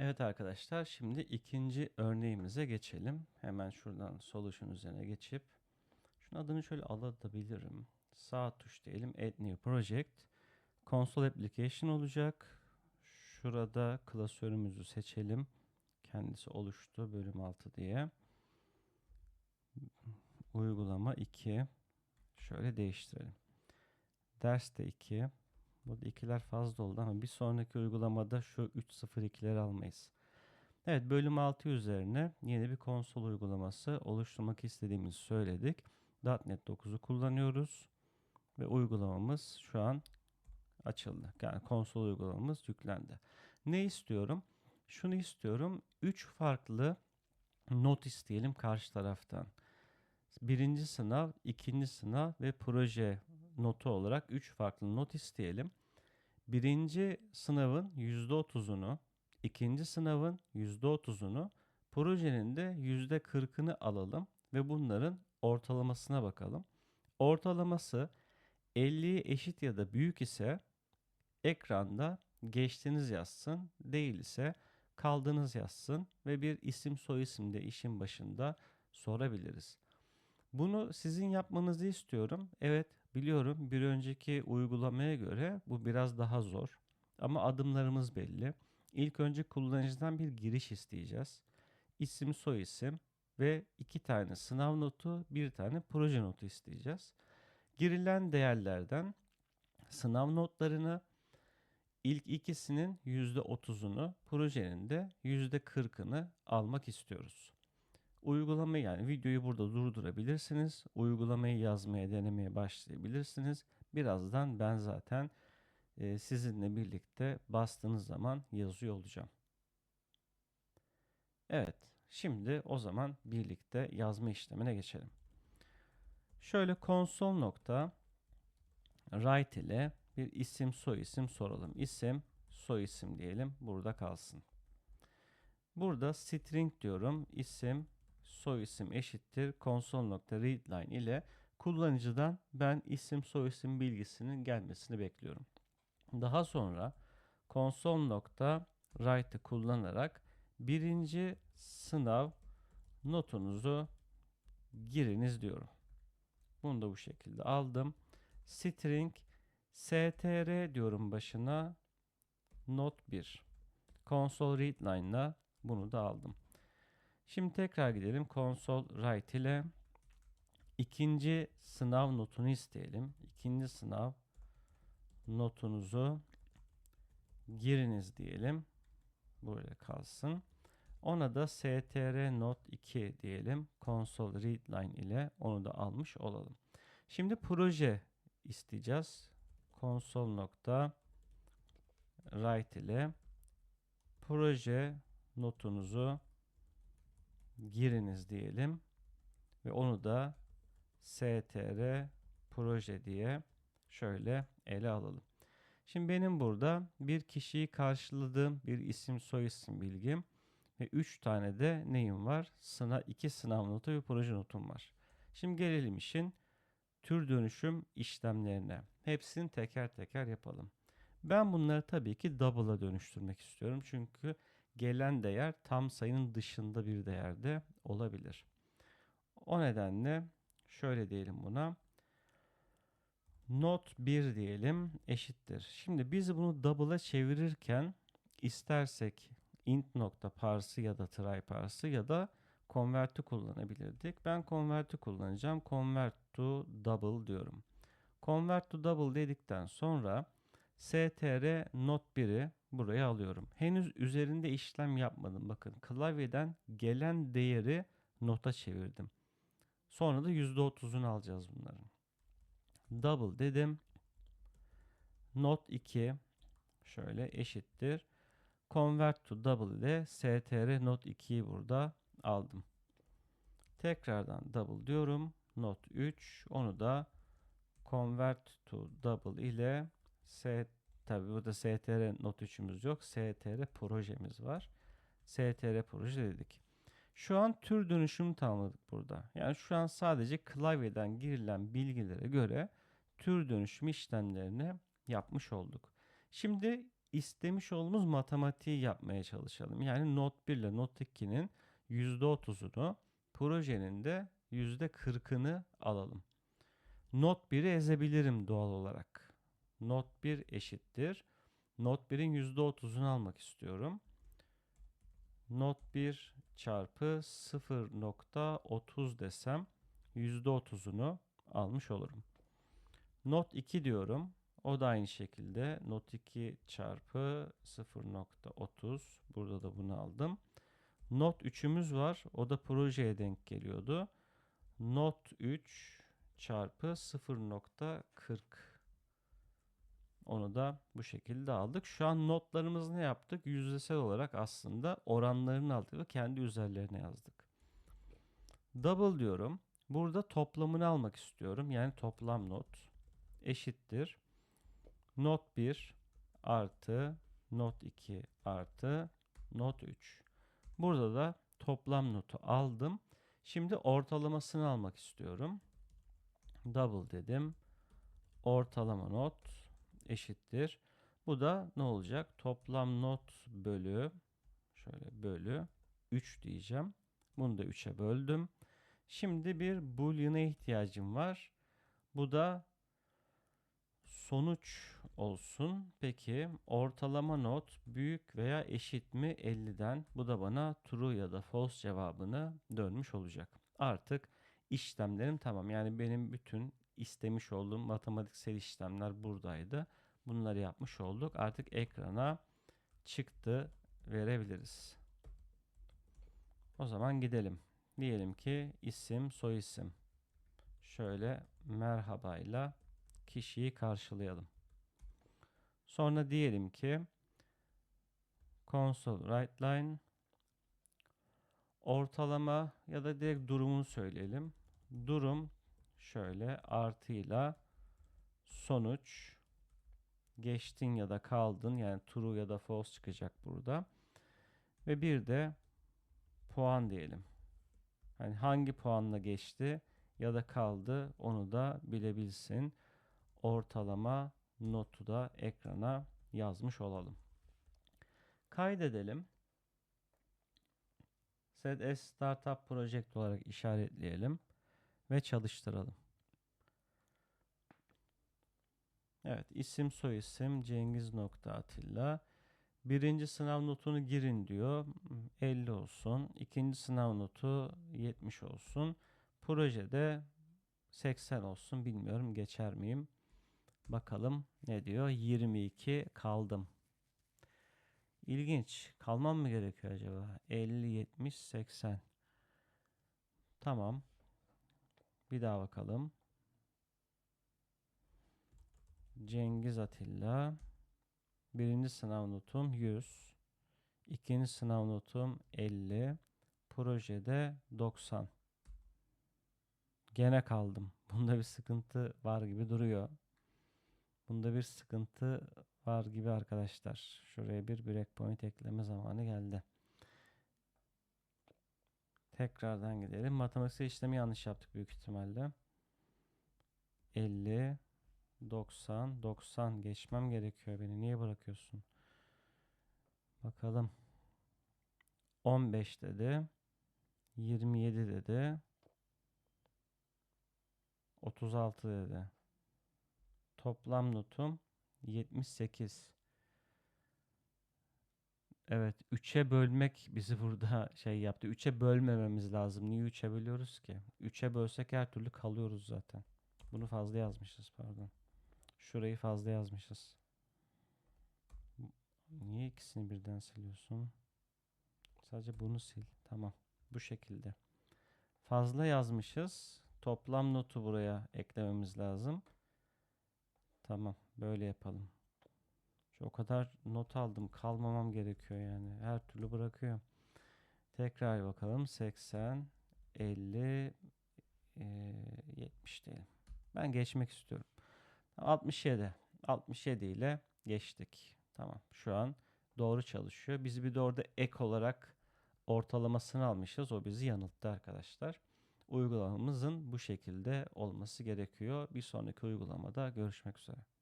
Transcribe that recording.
Evet arkadaşlar şimdi ikinci örneğimize geçelim. Hemen şuradan solution üzerine geçip şunun adını şöyle alabilirim. Sağ tuş diyelim add new project. Console application olacak. Şurada klasörümüzü seçelim. Kendisi oluştu bölüm 6 diye. Uygulama 2. Şöyle değiştirelim. Ders de 2. Burada ikiler fazla oldu ama bir sonraki uygulamada şu 3.02'leri almayız. Evet bölüm 6 üzerine yeni bir konsol uygulaması oluşturmak istediğimizi söyledik. .NET 9'u kullanıyoruz ve uygulamamız şu an açıldı. Yani konsol uygulamamız yüklendi. Ne istiyorum? Şunu istiyorum. 3 farklı not isteyelim karşı taraftan. Birinci sınav, ikinci sınav ve proje notu olarak 3 farklı not isteyelim. Birinci sınavın %30'unu, ikinci sınavın %30'unu, projenin de %40'ını alalım ve bunların ortalamasına bakalım. Ortalaması 50'ye eşit ya da büyük ise ekranda geçtiniz yazsın, değil ise kaldınız yazsın ve bir isim soy isim de işin başında sorabiliriz. Bunu sizin yapmanızı istiyorum. Evet biliyorum bir önceki uygulamaya göre bu biraz daha zor. Ama adımlarımız belli. İlk önce kullanıcıdan bir giriş isteyeceğiz. İsim soy isim ve iki tane sınav notu bir tane proje notu isteyeceğiz. Girilen değerlerden sınav notlarını ilk ikisinin %30'unu projenin de %40'ını almak istiyoruz. Uygulamayı yani videoyu burada durdurabilirsiniz. Uygulamayı yazmaya denemeye başlayabilirsiniz. Birazdan ben zaten e, sizinle birlikte bastığınız zaman yazıyor olacağım. Evet şimdi o zaman birlikte yazma işlemine geçelim. Şöyle konsol nokta write ile bir isim soy isim soralım. İsim soy isim diyelim burada kalsın. Burada string diyorum. isim soy isim eşittir console.readline ile kullanıcıdan ben isim soy isim bilgisinin gelmesini bekliyorum. Daha sonra console.write'ı kullanarak birinci sınav notunuzu giriniz diyorum. Bunu da bu şekilde aldım. String str diyorum başına not 1. Console readline ile bunu da aldım. Şimdi tekrar gidelim. Console write ile ikinci sınav notunu isteyelim. İkinci sınav notunuzu giriniz diyelim. Böyle kalsın. Ona da str not 2 diyelim. Console readline ile onu da almış olalım. Şimdi proje isteyeceğiz. Console nokta write ile proje notunuzu giriniz diyelim ve onu da str proje diye şöyle ele alalım. Şimdi benim burada bir kişiyi karşıladığım bir isim soy isim bilgim ve 3 tane de neyim var? Sınav, 2 sınav notu ve proje notum var. Şimdi gelelim işin tür dönüşüm işlemlerine. Hepsini teker teker yapalım. Ben bunları tabii ki double'a dönüştürmek istiyorum. Çünkü gelen değer tam sayının dışında bir değerde olabilir. O nedenle şöyle diyelim buna. Not 1 diyelim eşittir. Şimdi biz bunu double'a çevirirken istersek int nokta parsı ya da try parsı ya da convert'i kullanabilirdik. Ben convert'i kullanacağım. Convert to double diyorum. Convert to double dedikten sonra str not 1'i buraya alıyorum. Henüz üzerinde işlem yapmadım. Bakın klavyeden gelen değeri nota çevirdim. Sonra da %30'unu alacağız bunların. Double dedim. Not 2 şöyle eşittir. Convert to double ile str not 2'yi burada aldım. Tekrardan double diyorum. Not 3 onu da convert to double ile str Tabi burada str not 3'ümüz yok. str projemiz var. str proje dedik. Şu an tür dönüşümü tamamladık burada. Yani şu an sadece klavyeden girilen bilgilere göre tür dönüşüm işlemlerini yapmış olduk. Şimdi istemiş olduğumuz matematiği yapmaya çalışalım. Yani not 1 ile not 2'nin %30'unu projenin de %40'ını alalım. Not 1'i ezebilirim doğal olarak. Not 1 eşittir. Not 1'in %30'unu almak istiyorum. Not 1 çarpı 0.30 desem %30'unu almış olurum. Not 2 diyorum. O da aynı şekilde not 2 çarpı 0.30 burada da bunu aldım. Not 3'ümüz var. O da projeye denk geliyordu. Not 3 çarpı 0.40 onu da bu şekilde aldık. Şu an notlarımızı ne yaptık? Yüzdesel olarak aslında oranlarını aldık ve kendi üzerlerine yazdık. Double diyorum. Burada toplamını almak istiyorum. Yani toplam not eşittir. Not 1 artı not 2 artı not 3. Burada da toplam notu aldım. Şimdi ortalamasını almak istiyorum. Double dedim. Ortalama not eşittir. Bu da ne olacak? Toplam not bölü şöyle bölü 3 diyeceğim. Bunu da 3'e böldüm. Şimdi bir boolean'a ihtiyacım var. Bu da sonuç olsun. Peki ortalama not büyük veya eşit mi 50'den? Bu da bana true ya da false cevabını dönmüş olacak. Artık işlemlerim tamam. Yani benim bütün istemiş olduğum matematiksel işlemler buradaydı. Bunları yapmış olduk. Artık ekrana çıktı verebiliriz. O zaman gidelim. Diyelim ki isim, soy isim. Şöyle merhabayla kişiyi karşılayalım. Sonra diyelim ki console write line ortalama ya da direkt durumunu söyleyelim. Durum şöyle artıyla sonuç geçtin ya da kaldın yani true ya da false çıkacak burada. Ve bir de puan diyelim. Yani hangi puanla geçti ya da kaldı onu da bilebilsin. Ortalama notu da ekrana yazmış olalım. Kaydedelim. Set as Startup Project olarak işaretleyelim ve çalıştıralım. Evet isim soy isim Cengiz nokta Atilla. Birinci sınav notunu girin diyor. 50 olsun. İkinci sınav notu 70 olsun. Projede 80 olsun. Bilmiyorum geçer miyim? Bakalım ne diyor? 22 kaldım. İlginç. Kalmam mı gerekiyor acaba? 50, 70, 80. Tamam. Bir daha bakalım. Cengiz Atilla. Birinci sınav notum 100. İkinci sınav notum 50. Projede 90. Gene kaldım. Bunda bir sıkıntı var gibi duruyor. Bunda bir sıkıntı var gibi arkadaşlar. Şuraya bir breakpoint ekleme zamanı geldi. Tekrardan gidelim. Matematiksel işlemi yanlış yaptık büyük ihtimalle. 50 90 90 geçmem gerekiyor beni. Niye bırakıyorsun? Bakalım. 15 dedi. 27 dedi. 36 dedi. Toplam notum 78. Evet 3'e bölmek bizi burada şey yaptı. 3'e bölmememiz lazım. Niye 3'e bölüyoruz ki? 3'e bölsek her türlü kalıyoruz zaten. Bunu fazla yazmışız pardon. Şurayı fazla yazmışız. Niye ikisini birden siliyorsun? Sadece bunu sil. Tamam. Bu şekilde. Fazla yazmışız. Toplam notu buraya eklememiz lazım. Tamam. Böyle yapalım. Şu o kadar not aldım. Kalmamam gerekiyor yani. Her türlü bırakıyorum. Tekrar bakalım. 80, 50, e, 70 diyelim. Ben geçmek istiyorum. 67. 67 ile geçtik. Tamam. Şu an doğru çalışıyor. Biz bir de orada ek olarak ortalamasını almışız. O bizi yanılttı arkadaşlar. Uygulamamızın bu şekilde olması gerekiyor. Bir sonraki uygulamada görüşmek üzere.